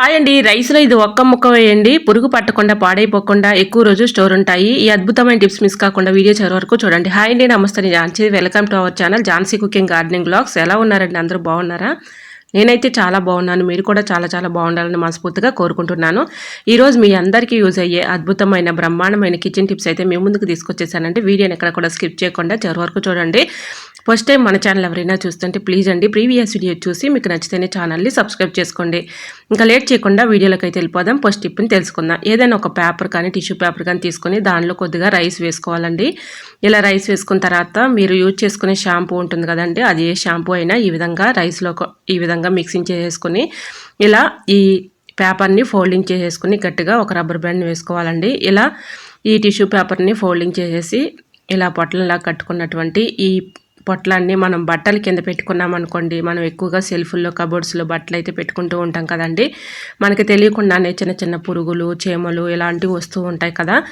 Hi అండి రైస్లో ఇది ఒక్క ముక్క వేయండి. పురుగు పట్టకుండా పాడైపోకుండా ఎక్కువ రోజు స్టోర్ ఉంటాయి. ఈ అద్భుతమైన టిప్స్ మిస్ కాకుండా వీడియో చివరి వరకు చూడండి. హాయ్ అండి నమస్తే. నేను Jhansi welcome to our channel Jhansi cooking gardening blogs. ఎలా ఉన్నారండి? అందరూ బాగున్నారా? నేనైతే చాలా బాగున్నాను. మీరు కూడా చాలా చాలా బాగుండాలని మనస్ఫూర్తిగా కోరుకుంటున్నాను. ఈరోజు మీ అందరికీ యూజ్ అయ్యే అద్భుతమైన బ్రహ్మాండమైన కిచెన్ టిప్స్ అయితే మీ ముందుకు తీసుకొచ్చేసానంటే వీడియోని ఎక్కడ కూడా స్కిప్ చేయకుండా చివరి వరకు చూడండి. ఫస్ట్ టైం మన ఛానల్ ఎవరైనా చూస్తుంటే ప్లీజ్ అండి ప్రీవియస్ వీడియో చూసి మీకు నచ్చితేనే ఛానల్ని సబ్స్క్రైబ్ చేసుకోండి. ఇంకా లేట్ చేయకుండా వీడియోలోకి అయితే వెళ్ళిపోదాం. ఫస్ట్ టిప్ని తెలుసుకుందాం. ఏదైనా ఒక పేపర్ కానీ టిష్యూ పేపర్ కానీ తీసుకొని దానిలో కొద్దిగా రైస్ వేసుకోవాలండి. ఇలా రైస్ వేసుకున్న తర్వాత మీరు యూజ్ చేసుకునే షాంపూ ఉంటుంది కదండి అది ఏ షాంపూ అయినా ఈ విధంగా రైస్లో ఈ విధంగా మిక్సింగ్ చేసేసుకొని ఇలా ఈ పేపర్ని ఫోల్డింగ్ చేసేసుకుని గట్టిగా ఒక రబ్బర్ బ్యాండ్ వేసుకోవాలండి. ఇలా ఈ టిష్యూ పేపర్ని ఫోల్డింగ్ చేసేసి ఇలా పొట్లంలా కట్టుకున్నటువంటి ఈ పొట్లాన్ని మనం బట్టల కింద పెట్టుకున్నాం అనుకోండి మనం ఎక్కువగా సెల్ఫుల్లో కబోర్డ్స్లో బట్టలు అయితే పెట్టుకుంటూ ఉంటాం కదండి. మనకి తెలియకుండానే చిన్న చిన్న పురుగులు చీమలు ఇలాంటివి వస్తూ ఉంటాయి కదా.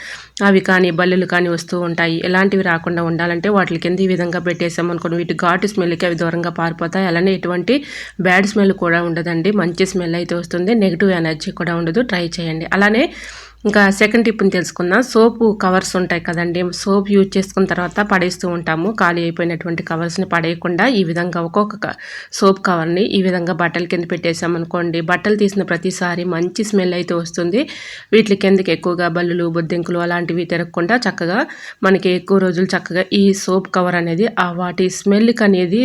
అవి కానీ బల్లులు కానీ వస్తూ ఉంటాయి. ఇలాంటివి రాకుండా ఉండాలంటే వాటి కింద ఈ విధంగా పెట్టేసాం అనుకోండి వీటి ఘాటు స్మెల్కి అవి దూరంగా పారిపోతాయి. అలానే ఎటువంటి బ్యాడ్ స్మెల్ కూడా ఉండదండి. మంచి స్మెల్ అయితే వస్తుంది నెగిటివ్ ఎనర్జీ కూడా ఉండదు. ట్రై చేయండి. అలానే ఇంకా సెకండ్ టిప్ని తెలుసుకుందాం. సోపు కవర్స్ ఉంటాయి కదండి. సోప్ యూజ్ చేసుకున్న తర్వాత పడేస్తూ ఉంటాము. ఖాళీ అయిపోయినటువంటి కవర్స్ని పడేయకుండా ఈ విధంగా ఒక్కొక్క సోప్ కవర్ని ఈ విధంగా బట్టల కింద పెట్టేసామనుకోండి బట్టలు తీసిన ప్రతిసారి మంచి స్మెల్ అయితే వస్తుంది. వీటి కిందకి ఎక్కువగా బల్లులు బొద్దింకులు అలాంటివి తిరగకుండా చక్కగా మనకి ఎక్కువ రోజులు చక్కగా ఈ సోప్ కవర్ అనేది ఆ వాటి స్మెల్కి అనేది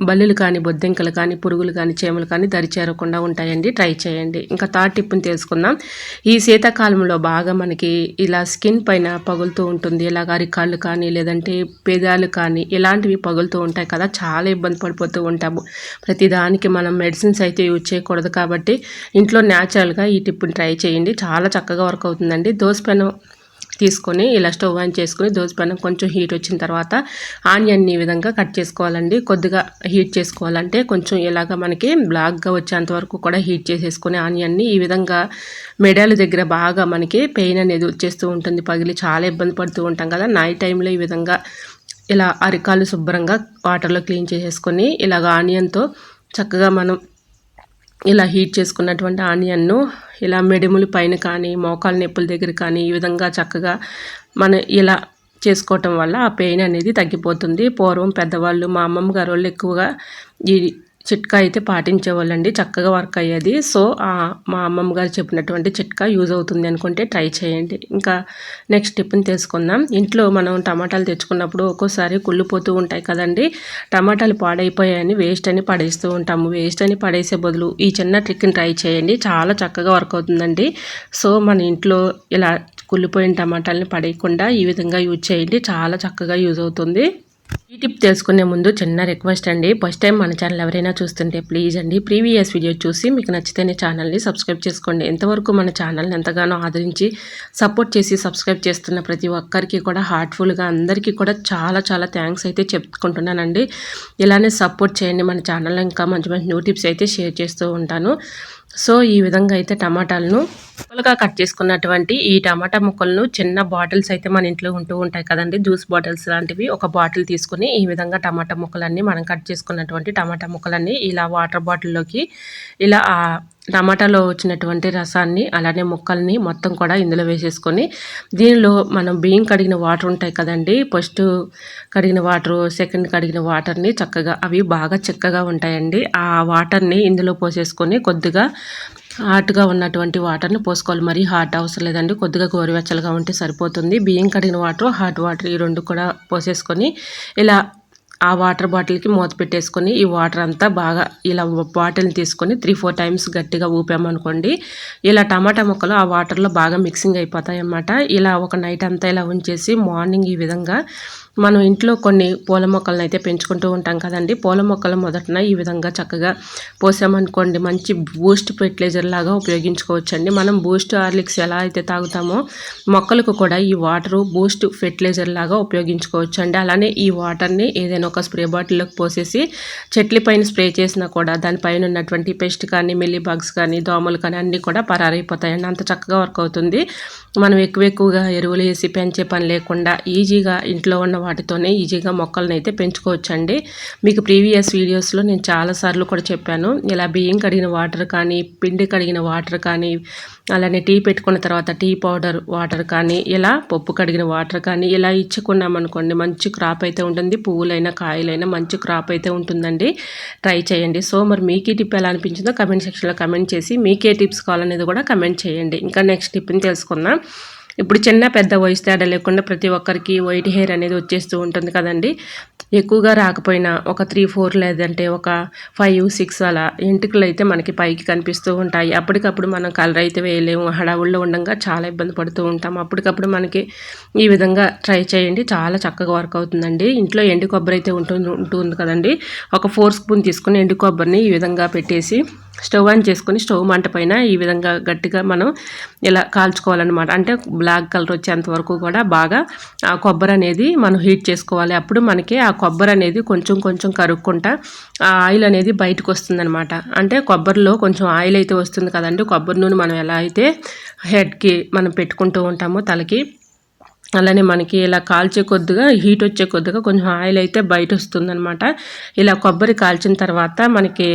బల్లులు కానీ బొద్దింకలు కానీ పురుగులు కానీ చేమలు కానీ దరి చేరకుండా ఉంటాయండి. ట్రై చేయండి. ఇంకా థర్డ్ టిప్ని తెలుసుకుందాం. ఈ శీతాకాలంలో బాగా మనకి ఇలా స్కిన్ పైన పగులుతూ ఉంటుంది. ఇలాగ అరికాళ్ళు కానీ లేదంటే పేదాలు కానీ ఇలాంటివి పగులుతూ ఉంటాయి కదా. చాలా ఇబ్బంది పడిపోతూ ఉంటాము. ప్రతిదానికి మనం మెడిసిన్స్ అయితే యూజ్ చేయకూడదు కాబట్టి ఇంట్లో న్యాచురల్గా ఈ టిప్ని ట్రై చేయండి. చాలా చక్కగా వర్క్ అవుతుందండి. దోసపెనం తీసుకొని ఇలా స్టవ్ ఆన్ చేసుకుని దోసపెనం కొంచెం హీట్ వచ్చిన తర్వాత ఆనియన్ని ఈ విధంగా కట్ చేసుకోవాలండి. కొద్దిగా హీట్ చేసుకోవాలంటే కొంచెం ఇలాగ మనకి బ్లాక్గా వచ్చేంత వరకు కూడా హీట్ చేసేసుకుని ఆనియన్ని ఈ విధంగా మెడల దగ్గర బాగా మనకి పెయిన్ అనేది వచ్చేస్తూ ఉంటుంది. పగిలి చాలా ఇబ్బంది పడుతూ ఉంటాం కదా. నైట్ టైంలో ఈ విధంగా ఇలా అరికాలు శుభ్రంగా వాటర్లో క్లీన్ చేసేసుకొని ఇలాగ ఆనియన్తో చక్కగా మనం ఇలా హీట్ చేసుకున్నటువంటి ఆనియన్ను ఇలా మెడిములు పైన కానీ మోకాలు నొప్పుల దగ్గర కానీ ఈ విధంగా చక్కగా మన ఇలా చేసుకోవటం వల్ల ఆ పెయిన్ అనేది తగ్గిపోతుంది. పూర్వం పెద్దవాళ్ళు మా అమ్మమ్మ గారు వాళ్ళు ఎక్కువగా ఈ చిట్కా అయితే పాటించేవాళ్ళండి చక్కగా వర్క్ అయ్యేది. సో మా అమ్మమ్మ గారు చెప్పినటువంటి చిట్కా యూజ్ అవుతుంది అనుకుంటే ట్రై చేయండి. ఇంకా నెక్స్ట్ టిప్ని తెలుసుకుందాం. ఇంట్లో మనం టమాటాలు తెచ్చుకున్నప్పుడు ఒక్కోసారి కుళ్ళిపోతూ ఉంటాయి కదండి. టమాటాలు పాడైపోయాయని వేస్ట్ అని పడేస్తూ ఉంటాము. వేస్ట్ అని పడేసే బదులు ఈ చిన్న ట్రిక్ని ట్రై చేయండి. చాలా చక్కగా వర్క్ అవుతుందండి. సో మన ఇంట్లో ఇలా కుళ్ళిపోయిన టమాటాలని పడేయకుండా ఈ విధంగా యూజ్ చేయండి. చాలా చక్కగా యూజ్ అవుతుంది. ఈ టిప్ తెలుసుకునే ముందు చిన్న రిక్వెస్ట్ అండి. ఫస్ట్ టైం మన ఛానల్ ఎవరైనా చూస్తుంటే ప్లీజ్ అండి. ప్రీవియస్ వీడియో చూసి మీకు నచ్చితేనే ఛానల్ని సబ్స్క్రైబ్ చేసుకోండి. ఎంతవరకు మన ఛానల్ని ఎంతగానో ఆదరించి సపోర్ట్ చేసి సబ్స్క్రైబ్ చేస్తున్న ప్రతి ఒక్కరికి కూడా హార్ట్ఫుల్గా అందరికీ కూడా చాలా చాలా థ్యాంక్స్ అయితే చెప్పుకుంటున్నానండి. ఇలానే సపోర్ట్ చేయండి మన ఛానల్లో ఇంకా మంచి మంచి న్యూ టిప్స్ అయితే షేర్ చేస్తూ ఉంటాను. సో ఈ విధంగా అయితే టమాటాలను ముక్కలుగా కట్ చేసుకున్నటువంటి ఈ టమాటా ముక్కలను చిన్న బాటిల్స్ అయితే మన ఇంట్లో ఉంటూ ఉంటాయి కదండి. జ్యూస్ బాటిల్స్ లాంటివి ఒక బాటిల్ తీసుకుని ఈ విధంగా టమాటా ముక్కలన్నీ మనం కట్ చేసుకున్నటువంటి టమాటా ముక్కలన్నీ ఇలా వాటర్ బాటిల్లోకి ఇలా టమాటాలో వచ్చినటువంటి రసాన్ని అలానే ముక్కల్ని మొత్తం కూడా ఇందులో వేసేసుకొని దీనిలో మనం బియ్యం కడిగిన వాటర్ ఉంటాయి కదండి ఫస్ట్ కడిగిన వాటర్ సెకండ్ కడిగిన వాటర్ని చక్కగా అవి బాగా చిక్కగా ఉంటాయండి. ఆ వాటర్ని ఇందులో పోసేసుకొని కొద్దిగా హాట్గా ఉన్నటువంటి వాటర్ని పోసుకోవాలి. మరీ హాట్ అవసరం లేదండి కొద్దిగా గోరువెచ్చలుగా ఉంటే సరిపోతుంది. బియ్యం కడిగిన వాటర్ హాట్ వాటర్ ఈ రెండు కూడా పోసేసుకొని ఇలా ఆ వాటర్ బాటిల్కి మూత పెట్టేసుకొని ఈ వాటర్ అంతా బాగా ఇలా బాటిల్ని తీసుకొని త్రీ ఫోర్ టైమ్స్ గట్టిగా ఊపామనుకోండి ఇలా టమాటా ముక్కలు ఆ వాటర్లో బాగా మిక్సింగ్ అయిపోతాయి అన్నమాట ఇలా ఒక నైట్ అంతా ఇలా ఉంచేసి మార్నింగ్ ఈ విధంగా మనం ఇంట్లో కొన్ని పూల మొక్కలను అయితే పెంచుకుంటూ ఉంటాం కదండి. పూల మొక్కలు మొదటన ఈ విధంగా చక్కగా పోసామనుకోండి మంచి బూస్ట్ ఫెర్టిలైజర్ లాగా ఉపయోగించుకోవచ్చండి. మనం బూస్ట్ హార్లిక్స్ ఎలా అయితే తాగుతామో మొక్కలకు కూడా ఈ వాటరు బూస్ట్ ఫెర్టిలైజర్ లాగా ఉపయోగించుకోవచ్చు అండి అలానే ఈ వాటర్ని ఏదైనా ఒక స్ప్రే బాటిల్లోకి పోసేసి చెట్ల పైన స్ప్రే చేసినా కూడా దానిపైన ఉన్నటువంటి పెస్ట్ కానీ మిల్లీ బగ్స్ కానీ దోమలు కానీ అన్నీ కూడా పరారైపోతాయండి. అంత చక్కగా వర్క్ అవుతుంది. మనం ఎక్కువ ఎక్కువగా ఎరువులు వేసి పెంచే పని లేకుండా ఈజీగా ఇంట్లో ఉన్న వాటితోనే ఈజీగా మొక్కలను అయితే పెంచుకోవచ్చండి. మీకు ప్రీవియస్ వీడియోస్లో నేను చాలాసార్లు కూడా చెప్పాను. ఇలా బియ్యం కడిగిన వాటర్ కానీ పిండి కడిగిన వాటర్ కానీ అలానే టీ పెట్టుకున్న తర్వాత టీ పౌడర్ వాటర్ కానీ ఇలా పప్పు కడిగిన వాటర్ కానీ ఇలా ఇచ్చుకున్నామనుకోండి మంచి క్రాప్ అయితే ఉంటుంది. పువ్వులైనా కాయలైనా మంచి క్రాప్ అయితే ఉంటుందండి. ట్రై చేయండి. సో మరి మీకు ఈ టిప్ ఎలా అనిపించిందో కమెంట్ సెక్షన్లో కమెంట్ చేసి మీకే టిప్స్ కావాలనేది కూడా కమెంట్ చేయండి. ఇంకా నెక్స్ట్ టిప్ని తెలుసుకుందాం. ఇప్పుడు చిన్న పెద్ద వయసు తేడా లేకుండా ప్రతి ఒక్కరికి వైట్ హెయిర్ అనేది వచ్చేస్తూ ఉంటుంది కదండి. ఎక్కువగా రాకపోయినా ఒక త్రీ ఫోర్ లేదంటే ఒక ఫైవ్ సిక్స్ అలా ఎంటుకలు అయితే మనకి పైకి కనిపిస్తూ ఉంటాయి. అప్పటికప్పుడు మనం కలర్ అయితే వేయలేము హడావుల్లో ఉండగా చాలా ఇబ్బంది పడుతూ ఉంటాం. అప్పటికప్పుడు మనకి ఈ విధంగా ట్రై చేయండి. చాలా చక్కగా వర్క్ అవుతుందండి. ఇంట్లో ఎండు కొబ్బరి అయితే ఉంటుంది ఉంటుంది కదండి. ఒక ఫోర్ స్పూన్ తీసుకుని ఎండు కొబ్బరిని ఈ విధంగా పెట్టేసి స్టవ్ ఆన్ చేసుకొని స్టవ్ మంట పైన ఈ విధంగా గట్టిగా మనం ఇలా కాల్చుకోవాలన్నమాట. అంటే బ్లాక్ కలర్ వచ్చేంత వరకు కూడా బాగా ఆ కొబ్బరి అనేది మనం హీట్ చేసుకోవాలి. అప్పుడు మనకి ఆ కొబ్బరి అనేది కొంచెం కొంచెం కరుక్కుంటా ఆ ఆయిల్ అనేది బయటకు వస్తుందన్నమాట. అంటే కొబ్బరిలో కొంచెం ఆయిల్ అయితే వస్తుంది కదండి. కొబ్బరి నూనె మనం ఎలా అయితే హెడ్కి మనం పెట్టుకుంటూ ఉంటామో తలకి అలానే మనకి ఇలా కాల్చే కొద్దిగా హీట్ వచ్చే కొద్దిగా కొంచెం ఆయిల్ అయితే బయట వస్తుందనమాట ఇలా కొబ్బరి కాల్చిన తర్వాత మనకి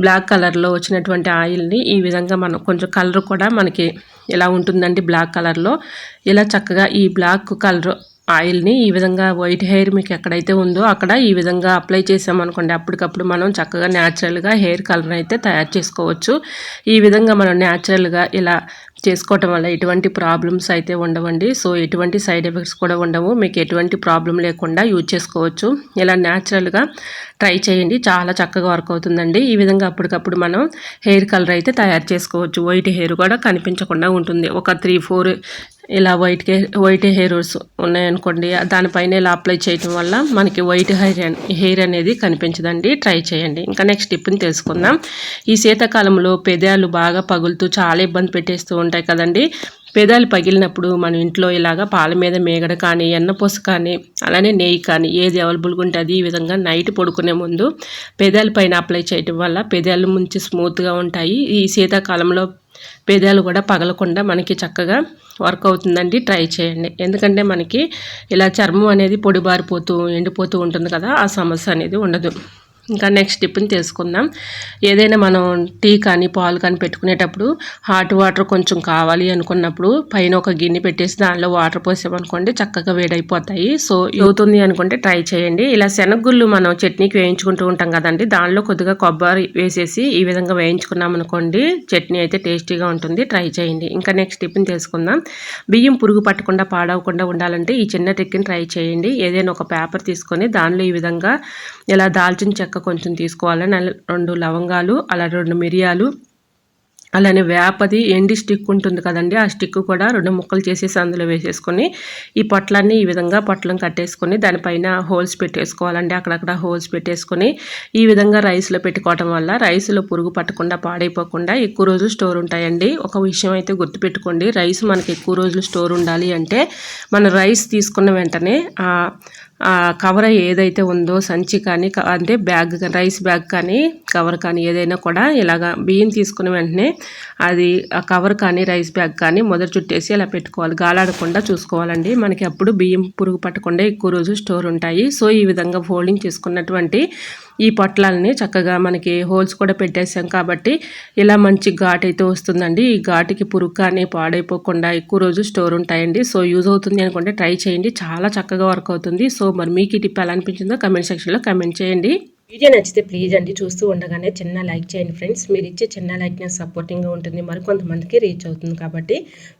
బ్లాక్ కలర్లో వచ్చినటువంటి ఆయిల్ని ఈ విధంగా మనం కొంచెం కలర్ కూడా మనకి ఇలా ఉంటుందండి బ్లాక్ కలర్లో? ఇలా చక్కగా ఈ బ్లాక్ కలర్ ఆయిల్ని ఈ విధంగా వైట్ హెయిర్ మీకు ఎక్కడైతే ఉందో అక్కడ ఈ విధంగా అప్లై చేసామనుకోండి అప్పటికప్పుడు మనం చక్కగా న్యాచురల్గా హెయిర్ కలర్ అయితే తయారు చేసుకోవచ్చు. ఈ విధంగా మనం న్యాచురల్గా ఇలా చేసుకోవటం వల్ల ఎటువంటి ప్రాబ్లమ్స్ అయితే ఉండవండి. సో ఎటువంటి సైడ్ ఎఫెక్ట్స్ కూడా ఉండవు. మీకు ఎటువంటి ప్రాబ్లం లేకుండా యూజ్ చేసుకోవచ్చు. ఇలా న్యాచురల్గా ట్రై చేయండి. చాలా చక్కగా వర్క్ అవుతుందండి. ఈ విధంగా అప్పటికప్పుడు మనం హెయిర్ కలర్ అయితే తయారు చేసుకోవచ్చు. వైట్ హెయిర్ కూడా కనిపించకుండా ఉంటుంది. ఒక త్రీ ఫోర్ ఇలా వైట్ వైట్ హెయిర్ ఉన్నాయనుకోండి దానిపైన ఇలా అప్లై చేయటం వల్ల మనకి వైట్ హెయిర్ హెయిర్ అనేది కనిపించదండి. ట్రై చేయండి. ఇంకా నెక్స్ట్ టిప్ని తెలుసుకుందాం. ఈ శీతాకాలంలో పెదాలు బాగా పగులుతూ చాలా ఇబ్బంది పెట్టేస్తూ ఉంటాయి కదండి. పెదాలు పగిలినప్పుడు మన ఇంట్లో ఇలాగ పాల మీద మేగడ కానీ ఎన్నపూస కానీ అలానే నెయ్యి కానీ ఏది అవైలబుల్గా ఉంటుంది ఈ విధంగా నైట్ పడుకునే ముందు పెదాల పైన అప్లై చేయటం వల్ల పెదాలు ముంచి స్మూత్గా ఉంటాయి. ఈ శీతాకాలంలో పేదాలు కూడా పగలకుండా మనకి చక్కగా వర్క్ అవుతుందండి. ట్రై చేయండి. ఎందుకంటే మనకి ఇలా చర్మం అనేది పొడిబారిపోతూ ఎండిపోతూ ఉంటుంది కదా ఆ సమస్య అనేది ఉండదు. ఇంకా నెక్స్ట్ టిప్ని తెలుసుకుందాం. ఏదైనా మనం టీ కానీ పాలు కానీ పెట్టుకునేటప్పుడు హాట్ వాటర్ కొంచెం కావాలి అనుకున్నప్పుడు పైన ఒక గిన్నె పెట్టేసి దానిలో వాటర్ పోసామనుకోండి చక్కగా వేడైపోతాయి. సో అవుతుంది అనుకుంటే ట్రై చేయండి. ఇలా శనగగుళ్ళు మనం చట్నీకి వేయించుకుంటూ ఉంటాం కదండి దానిలో కొద్దిగా కొబ్బరి వేసేసి ఈ విధంగా వేయించుకున్నాం అనుకోండి చట్నీ అయితే టేస్టీగా ఉంటుంది. ట్రై చేయండి. ఇంకా నెక్స్ట్ టిప్ని తెలుసుకుందాం. బియ్యం పురుగు పట్టకుండా పాడవకుండా ఉండాలంటే ఈ చిన్న టిక్కిని ట్రై చేయండి. ఏదైనా ఒక పేపర్ తీసుకొని దానిలో ఈ విధంగా ఇలా దాల్చిన చెక్క చెక్క కొంచెం తీసుకోవాలి. రెండు లవంగాలు అలా రెండు మిరియాలు అలానే వేపది ఎండి స్టిక్ ఉంటుంది కదండి ఆ స్టిక్ కూడా రెండు ముక్కలు చేసేసి అందులో వేసేసుకొని ఈ పొట్లన్నీ ఈ విధంగా పొట్లం కట్టేసుకొని దానిపైన హోల్స్ పెట్టేసుకోవాలండి. అక్కడక్కడ హోల్స్ పెట్టేసుకొని ఈ విధంగా రైస్లో పెట్టుకోవటం వల్ల రైస్లో పురుగు పట్టకుండా పాడైపోకుండా ఎక్కువ రోజులు స్టోర్ ఉంటాయండి. ఒక విషయం అయితే గుర్తుపెట్టుకోండి. రైస్ మనకి ఎక్కువ రోజులు స్టోర్ ఉండాలి అంటే మన రైస్ తీసుకున్న వెంటనే కవర్ ఏదైతే ఉందో సంచి కానీ అంటే బ్యాగ్ రైస్ బ్యాగ్ కానీ కవర్ కానీ ఏదైనా కూడా ఇలాగ బియ్యం తీసుకున్న వెంటనే అది ఆ కవర్ కానీ రైస్ బ్యాగ్ కానీ మొదటి చుట్టేసి ఇలా పెట్టుకోవాలి. గాలాడకుండా చూసుకోవాలండి. మనకి అప్పుడు బియ్యం పురుగు పట్టకుండా ఎక్కువ రోజు స్టోర్ ఉంటాయి. సో ఈ విధంగా ఫోల్డింగ్ చేసుకున్నటువంటి ఈ పొట్లాలని చక్కగా మనకి హోల్స్ కూడా పెట్టేసాం కాబట్టి ఇలా మంచి ఘాట్ అయితే వస్తుందండి. ఈ ఘాటుకి పురుగు కానీ పాడైపోకుండా ఎక్కువ రోజు స్టోర్ ఉంటాయండి. సో యూజ్ అవుతుంది అనుకుంటే ట్రై చేయండి. చాలా చక్కగా వర్క్ అవుతుంది. సో మరి మీకు ఈ టిప్ ఎలా అనిపించిందో కమెంట్ సెక్షన్లో కమెంట్ చేయండి. వీడియో నచ్చితే ప్లీజ్ అండి చూస్తూ ఉండగానే చిన్న లైక్ చేయండి ఫ్రెండ్స్ మీరు ఇచ్చే చిన్న లైక్ నాకు సపోర్టింగ్గా ఉంటుంది. మరికొంతమందికి రీచ్ అవుతుంది కాబట్టి.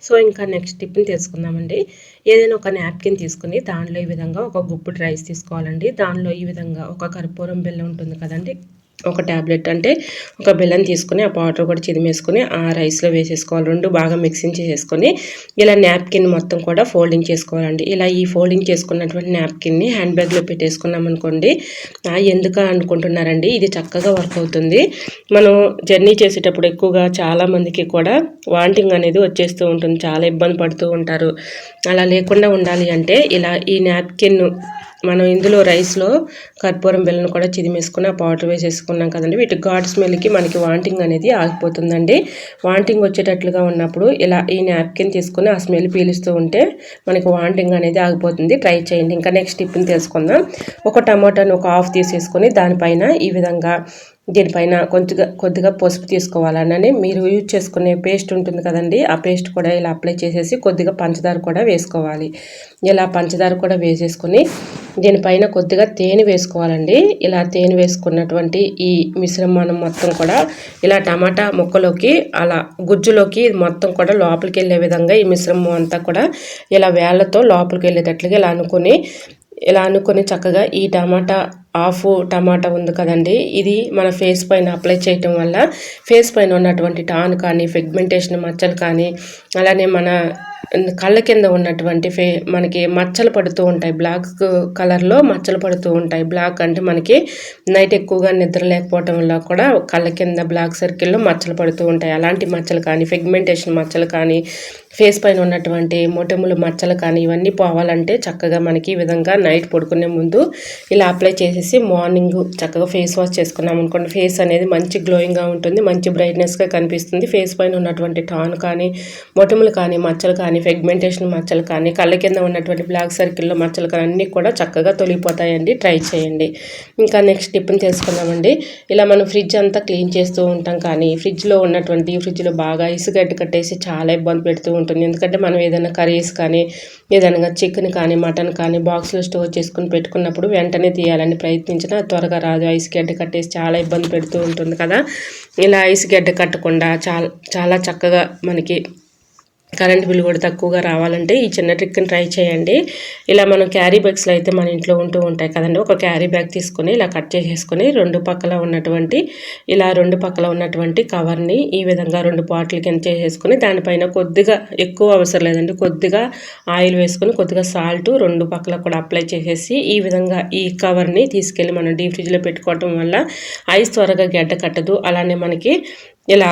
సో ఇంకా నెక్స్ట్ టిప్ని తెలుసుకుందామండి. ఏదైనా ఒక నాప్కిన్ తీసుకుని దానిలో ఈ విధంగా ఒక గుప్పుడు రైస్ తీసుకోవాలండి. దానిలో ఈ విధంగా ఒక కర్పూరం బెల్లం ఉంటుంది కదండి. ఒక ట్యాబ్లెట్ అంటే ఒక బెల్లం తీసుకుని ఆ పౌడర్ కూడా చిదిమేసుకొని ఆ రైస్లో వేసేసుకోవాలి. రెండు బాగా మిక్సింగ్ చేసేసుకొని ఇలా నాప్కిన్ మొత్తం కూడా ఫోల్డింగ్ చేసుకోవాలండి. ఇలా ఈ ఫోల్డింగ్ చేసుకున్నటువంటి నాప్కిన్ని హ్యాండ్ బ్యాగ్లో పెట్టేసుకున్నాం అనుకోండి. ఎందుకు అనుకుంటున్నారండి? ఇది చక్కగా వర్క్ అవుతుంది. మనం జర్నీ చేసేటప్పుడు ఎక్కువగా చాలామందికి కూడా వాంటింగ్ అనేది వచ్చేస్తూ ఉంటుంది. చాలా ఇబ్బంది పడుతూ ఉంటారు. అలా లేకుండా ఉండాలి అంటే ఇలా ఈ నాప్కిన్ మనం ఇందులో రైస్లో కర్పూరం బెల్లం కూడా చిదిమేసుకుని ఆ పౌడర్ వేసేసుకున్నాం కదండి. వీటి ఘాట్ స్మెల్కి మనకి వాంటింగ్ అనేది ఆగిపోతుందండి. వాంటింగ్ వచ్చేటట్లుగా ఉన్నప్పుడు ఇలా ఈ నాప్కిన్ తీసుకుని ఆ స్మెల్ పీలుస్తూ ఉంటే మనకి వాంటింగ్ అనేది ఆగిపోతుంది. ట్రై చేయండి. ఇంకా నెక్స్ట్ టిప్ని తెలుసుకుందాం. ఒక టమాటాను ఒక హాఫ్ తీసేసుకొని దానిపైన ఈ విధంగా దీనిపైన కొద్దిగా కొద్దిగా పసుపు తీసుకోవాలని మీరు యూజ్ చేసుకునే పేస్ట్ ఉంటుంది కదండి ఆ పేస్ట్ కూడా ఇలా అప్లై చేసేసి కొద్దిగా పంచదార కూడా వేసుకోవాలి. ఇలా పంచదార కూడా వేసేసుకొని దీనిపైన కొద్దిగా తేనె వేసుకోవాలండి. ఇలా తేనె వేసుకున్నటువంటి ఈ మిశ్రమానం మొత్తం కూడా ఇలా టమాటా ముక్కలోకి అలా గుజ్జులోకి మొత్తం కూడా లోపలికి వెళ్ళే విధంగా ఈ మిశ్రమం అంతా కూడా ఇలా వేళ్ళతో లోపలికి వెళ్ళేటట్లుగా ఇలా అనుకొని ఇలా అనుకొని చక్కగా ఈ టమాటా హాఫ్ టమాటా ఉంది కదండి. ఇది మన ఫేస్ పైన అప్లై చేయటం వల్ల ఫేస్ పైన ఉన్నటువంటి టాన్ కానీ ఫెగ్మెంటేషన్ మచ్చలు కానీ అలానే మన కళ్ళ కింద ఉన్నటువంటి ఫే మనకి మచ్చలు పడుతూ ఉంటాయి. బ్లాక్ కలర్లో మచ్చలు పడుతూ ఉంటాయి. బ్లాక్ అంటే మనకి నైట్ ఎక్కువగా నిద్ర లేకపోవటం వల్ల కూడా కళ్ళ కింద బ్లాక్ సర్కిల్లో మచ్చలు పడుతూ ఉంటాయి. అలాంటి మచ్చలు కానీ ఫిగ్మెంటేషన్ మచ్చలు కానీ ఫేస్ పైన ఉన్నటువంటి మొటములు మచ్చలు కానీ ఇవన్నీ పోవాలంటే చక్కగా మనకి ఈ విధంగా నైట్ పడుకునే ముందు ఇలా అప్లై చేసేసి మార్నింగ్ చక్కగా ఫేస్ వాష్ చేసుకున్నాం అనుకోండి. ఫేస్ అనేది మంచి గ్లోయింగ్గా ఉంటుంది మంచి బ్రైట్నెస్గా కనిపిస్తుంది. ఫేస్ పైన ఉన్నటువంటి టాన్ కానీ మొటములు కానీ మచ్చలు కానీ ఫెగ్మెంటేషన్ మచ్చలు కానీ కళ్ళ కింద ఉన్నటువంటి బ్లాక్ సర్కిల్లో మచ్చలు కానీ అన్నీ కూడా చక్కగా తొలిగిపోతాయండి. ట్రై చేయండి. ఇంకా నెక్స్ట్ టిప్ని తెలుసుకుందామండి. ఇలా మనం ఫ్రిడ్జ్ అంతా క్లీన్ చేస్తూ ఉంటాం కానీ ఫ్రిడ్జ్లో ఉన్నటువంటి ఫ్రిడ్జ్లో బాగా ఇసుగడ్డ కట్టేసి చాలా ఇబ్బంది పెడుతూ ఉంటుంది. ఎందుకంటే మనం ఏదైనా కర్రీస్ కానీ ఏదైనా చికెన్ కానీ మటన్ కానీ బాక్స్లో స్టోర్ చేసుకుని పెట్టుకున్నప్పుడు వెంటనే తీయాలని ప్రయత్నించినా త్వరగా రాదు. ఐస్ గడ్డ కట్టేసి చాలా ఇబ్బంది పెడుతూ ఉంటుంది కదా. ఇలా ఐస్ గడ్డ కట్టకుండా చాలా చాలా చక్కగా మనకి కరెంట్ బిల్ కూడా తక్కువగా రావాలంటే ఈ చిన్న ట్రిక్ని ట్రై చేయండి. ఇలా మనం క్యారీ బ్యాగ్స్లో అయితే మన ఇంట్లో ఉంటూ ఉంటాయి కదండి. ఒక క్యారీ బ్యాగ్ తీసుకొని ఇలా కట్ చేసేసుకొని రెండు పక్కల ఉన్నటువంటి ఇలా రెండు పక్కల ఉన్నటువంటి కవర్ని ఈ విధంగా రెండు బాటిల్ కింద చేసేసుకొని దానిపైన కొద్దిగా ఎక్కువ అవసరం లేదండి. కొద్దిగా ఆయిల్ వేసుకొని కొద్దిగా సాల్ట్ రెండు పక్కల కూడా అప్లై చేసేసి ఈ విధంగా ఈ కవర్ని తీసుకెళ్ళి మనం డీప్ ఫ్రిడ్జ్లో పెట్టుకోవటం వల్ల ఐస్ త్వరగా గడ్డ కట్టదు. అలానే మనకి ఇలా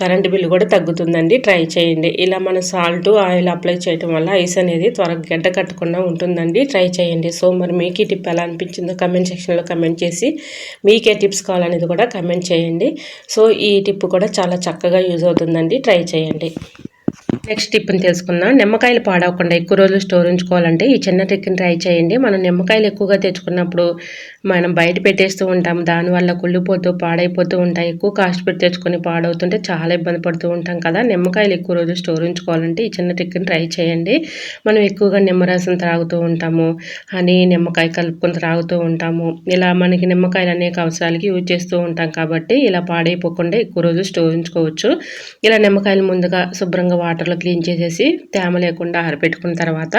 కరెంట్ బిల్లు కూడా తగ్గుతుందండి. ట్రై చేయండి. ఇలా మన సాల్ట్ ఆయిల్ అప్లై చేయడం వల్ల ఐస్ అనేది త్వరగా గడ్డ కట్టకుండా ఉంటుందండి. ట్రై చేయండి. సో మరి మీకు ఈ టిప్ ఎలా అనిపించిందో కమెంట్ సెక్షన్లో కమెంట్ చేసి మీకే టిప్స్ కావాలనేది కూడా కమెంట్ చేయండి. సో ఈ టిప్ కూడా చాలా చక్కగా యూజ్ అవుతుందండి. ట్రై చేయండి. నెక్స్ట్ టిప్ని తెలుసుకుందాం. నిమ్మకాయలు పాడవకుండా ఎక్కువ రోజులు స్టోర్ ఉంచుకోవాలంటే ఈ చిన్న ట్రిక్ని ట్రై చేయండి. మనం నిమ్మకాయలు ఎక్కువగా తెచ్చుకున్నప్పుడు మనం బయట పెట్టేస్తూ ఉంటాం దానివల్ల కుళ్ళిపోతూ పాడైపోతూ ఉంటాయి. ఎక్కువ కాస్ట్ పెట్టి తెచ్చుకొని పాడవుతుంటే చాలా ఇబ్బంది పడుతూ ఉంటాం కదా. నిమ్మకాయలు ఎక్కువ రోజు స్టోర్ ఉంచుకోవాలంటే ఈ చిన్న ట్రిక్ని ట్రై చేయండి. మనం ఎక్కువగా నిమ్మరసం త్రాగుతూ ఉంటాము. అని నిమ్మకాయ కలుపుకొని త్రాగుతూ ఉంటాము. ఇలా మనకి నిమ్మకాయలు అనేక అవసరాలకి యూజ్ చేస్తూ ఉంటాం కాబట్టి ఇలా పాడైపోకుండా ఎక్కువ రోజు స్టోర్ ఉంచుకోవచ్చు. ఇలా నిమ్మకాయలు ముందుగా శుభ్రంగా వాటర్లో క్లీన్ చేసేసి తేమ లేకుండా ఆరబెట్టుకున్న తర్వాత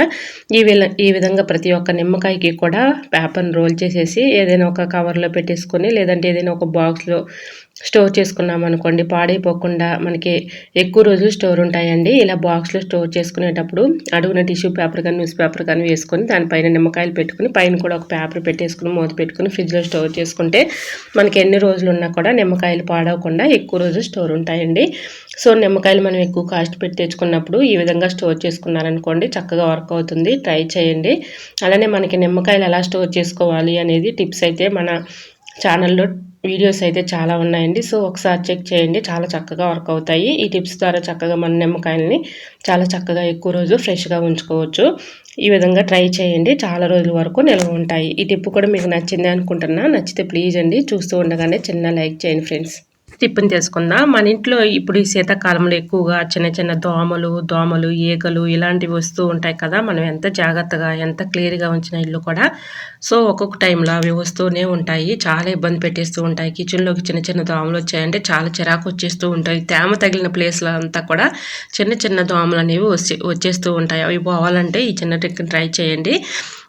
ఈ ఈ విధంగా ప్రతి ఒక్క నిమ్మకాయకి కూడా పేపర్ని రోల్ చేసేసి ఏదైనా ఒక కవర్లో పెట్టేసుకొని లేదంటే ఏదైనా ఒక బాక్స్లో స్టోర్ చేసుకున్నాం అనుకోండి పాడైపోకుండా మనకి ఎక్కువ రోజులు స్టోర్ ఉంటాయండి. ఇలా బాక్స్లో స్టోర్ చేసుకునేటప్పుడు అడుగున టిష్యూ పేపర్ కానీ న్యూస్ పేపర్ కానీ వేసుకొని దానిపైన నిమ్మకాయలు పెట్టుకుని పైన కూడా ఒక పేపర్ పెట్టేసుకుని మూత పెట్టుకుని ఫ్రిడ్జ్లో స్టోర్ చేసుకుంటే మనకి ఎన్ని రోజులు ఉన్నా కూడా నిమ్మకాయలు పాడవకుండా ఎక్కువ రోజులు స్టోర్ ఉంటాయండి. సో నిమ్మకాయలు మనం ఎక్కువ కాస్ట్ పెట్టి తెచ్చుకున్నప్పుడు ఈ విధంగా స్టోర్ చేసుకున్నారనుకోండి చక్కగా వర్క్ అవుతుంది. ట్రై చేయండి. అలానే మనకి నిమ్మకాయలు ఎలా స్టోర్ చేసుకోవాలి అనేది టిప్స్ అయితే మన ఛానల్లో వీడియోస్ అయితే చాలా ఉన్నాయండి. సో ఒకసారి చెక్ చేయండి. చాలా చక్కగా వర్క్ అవుతాయి. ఈ టిప్స్ ద్వారా చక్కగా మన నిమ్మకాయలని చాలా చక్కగా ఎక్కువ రోజు ఫ్రెష్గా ఉంచుకోవచ్చు. ఈ విధంగా ట్రై చేయండి. చాలా రోజుల వరకు నిల్వ ఉంటాయి. ఈ టిప్ కూడా మీకు నచ్చింది అనుకుంటున్నా. నచ్చితే ప్లీజ్ అండి. చూస్తూ ఉండగానే చిన్న లైక్ చేయండి ఫ్రెండ్స్. స్టిప్ని తెలుసుకుందాం మన ఇంట్లో ఇప్పుడు ఈ శీతాకాలంలో ఎక్కువగా చిన్న చిన్న దోమలు దోమలు ఈగలు ఇలాంటివి వస్తూ ఉంటాయి కదా? మనం ఎంత జాగ్రత్తగా ఎంత క్లియర్గా ఉంచిన ఇల్లు కూడా. సో ఒక్కొక్క టైంలో అవి వస్తూనే ఉంటాయి. చాలా ఇబ్బంది పెట్టేస్తూ ఉంటాయి. కిచెన్లోకి చిన్న చిన్న దోమలు వచ్చాయంటే చాలా చిరాకు వచ్చేస్తూ ఉంటాయి. తేమ తగిలిన ప్లేస్లో అంతా కూడా చిన్న చిన్న దోమలు అనేవి వచ్చే వచ్చేస్తూ ఉంటాయి. అవి పోవాలంటే ఈ చిన్న ట్రిక్ని ట్రై చేయండి.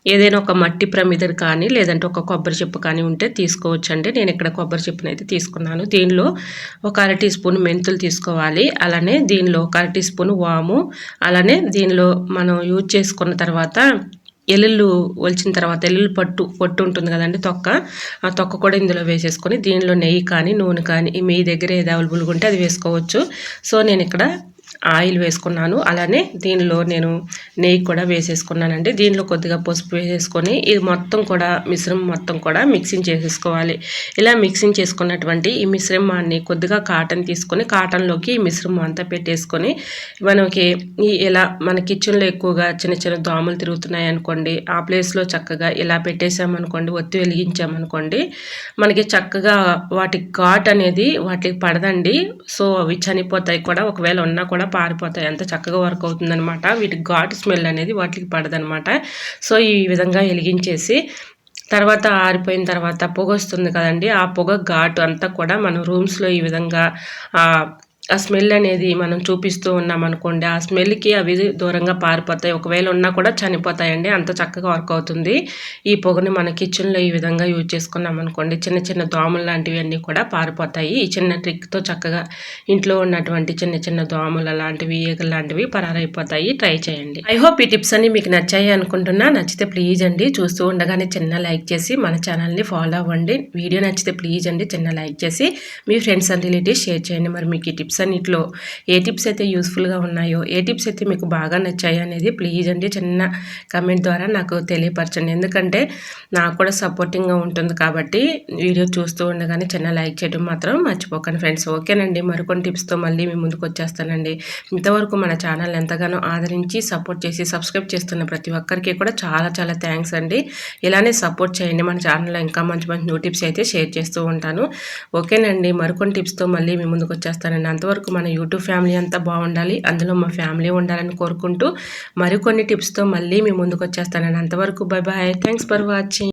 ఏదైనా ఒక మట్టి ప్రమిదర్ కానీ లేదంటే ఒక కొబ్బరి చెప్పు కానీ ఉంటే తీసుకోవచ్చండి. నేను ఇక్కడ కొబ్బరి చెప్పును అయితే తీసుకున్నాను. దీనిలో ఒక అర టీ స్పూన్ మెంతులు తీసుకోవాలి. అలానే దీనిలో ఒక అర టీ స్పూన్ వాము. అలానే దీనిలో మనం యూజ్ చేసుకున్న తర్వాత ఎల్లుళ్ళు ఒలిచిన తర్వాత ఎల్లుళ్ళు పట్టు పొట్టు ఉంటుంది కదండి తొక్క. ఆ తొక్క కూడా ఇందులో వేసేసుకొని దీనిలో నెయ్యి కానీ నూనె కానీ మీ దగ్గర ఏది అవైలబుల్గా ఉంటే అది వేసుకోవచ్చు. సో నేను ఇక్కడ ఆయిల్ వేసుకున్నాను. అలానే దీనిలో నేను నెయ్యి కూడా వేసేసుకున్నానండి. దీనిలో కొద్దిగా పసుపు వేసేసుకొని ఇది మొత్తం కూడా మిశ్రమం మొత్తం కూడా మిక్సింగ్ చేసేసుకోవాలి. ఇలా మిక్సింగ్ చేసుకున్నటువంటి ఈ మిశ్రమాన్ని కొద్దిగా కాటన్ తీసుకొని కాటన్లోకి ఈ మిశ్రమం అంతా పెట్టేసుకొని మనకి ఈ ఇలా మన కిచెన్లో ఎక్కువగా చిన్న చిన్న దోమలు తిరుగుతున్నాయి అనుకోండి ఆ ప్లేస్లో చక్కగా ఇలా పెట్టేసామనుకోండి ఒత్తి వెలిగించామనుకోండి మనకి చక్కగా వాటి ఘాట్ అనేది వాటికి పడదండి. సో అవి చనిపోతాయి కూడా ఒకవేళ ఉన్నా కూడా పారిపోతాయి. ఎంత చక్కగా వర్క్ అవుతుందనమాట వీటికి ఘాటు స్మెల్ అనేది వాటికి పడదనమాట సో ఈ విధంగా వెలిగించేసి తర్వాత ఆరిపోయిన తర్వాత పొగ వస్తుంది కదండి. ఆ పొగ ఘాటు అంతా కూడా మన రూమ్స్లో ఈ విధంగా ఆ స్మెల్ అనేది మనం చూపిస్తూ ఉన్నాం అనుకోండి ఆ స్మెల్కి అవి దూరంగా పారిపోతాయి. ఒకవేళ ఉన్నా కూడా చనిపోతాయండి. అంత చక్కగా వర్క్ అవుతుంది. ఈ పొగని మన కిచెన్లో ఈ విధంగా యూజ్ చేసుకున్నాం అనుకోండి చిన్న చిన్న దోమలు లాంటివి అన్నీ కూడా పారిపోతాయి. ఈ చిన్న ట్రిక్తో చక్కగా ఇంట్లో ఉన్నటువంటి చిన్న చిన్న దోమలు లాంటివి ఈగలు లాంటివి పరారైపోతాయి. ట్రై చేయండి. ఐ హోప్ ఈ టిప్స్ అన్ని మీకు నచ్చాయి అనుకుంటున్నా. నచ్చితే ప్లీజ్ అండి. చూస్తూ ఉండగానే చిన్న లైక్ చేసి మన ఛానల్ని ఫాలో అవ్వండి. వీడియో నచ్చితే ప్లీజ్ అండి. చిన్న లైక్ చేసి మీ ఫ్రెండ్స్ అండ్ రిలేటివ్స్ షేర్ చేయండి. మరి మీకు ఈ టిప్స్ అన్నిట్లో ఏ టిప్స్ అయితే యూస్ఫుల్గా ఉన్నాయో ఏ టిప్స్ అయితే మీకు బాగా నచ్చాయి అనేది ప్లీజ్ అండి చిన్న కమెంట్ ద్వారా నాకు తెలియపరచండి. ఎందుకంటే నాకు కూడా సపోర్టింగ్గా ఉంటుంది కాబట్టి వీడియో చూస్తూ ఉండగానే చిన్న లైక్ చేయడం మాత్రం మర్చిపోకండి ఫ్రెండ్స్. ఓకేనండి మరికొన్ని టిప్స్తో మళ్ళీ మీ ముందుకు వచ్చేస్తానండి. ఇంతవరకు మన ఛానల్ ఎంతగానో ఆదరించి సపోర్ట్ చేసి సబ్స్క్రైబ్ చేస్తున్న ప్రతి ఒక్కరికి కూడా చాలా చాలా థ్యాంక్స్ అండి. ఇలానే సపోర్ట్ చేయండి. మన ఛానల్లో ఇంకా మంచి మంచి న్యూ టిప్స్ అయితే షేర్ చేస్తూ ఉంటాను. ఓకేనండి మరికొన్ని టిప్స్తో మళ్ళీ మీ ముందుకు వచ్చేస్తానండి. అంతవరకు మన యూట్యూబ్ ఫ్యామిలీ అంతా బాగుండాలి. అందులో మా ఫ్యామిలీ ఉండాలని కోరుకుంటూ మరికొన్ని టిప్స్తో మళ్ళీ మీ ముందుకు వచ్చేస్తానండి అంతవరకు bye bye thanks for watching.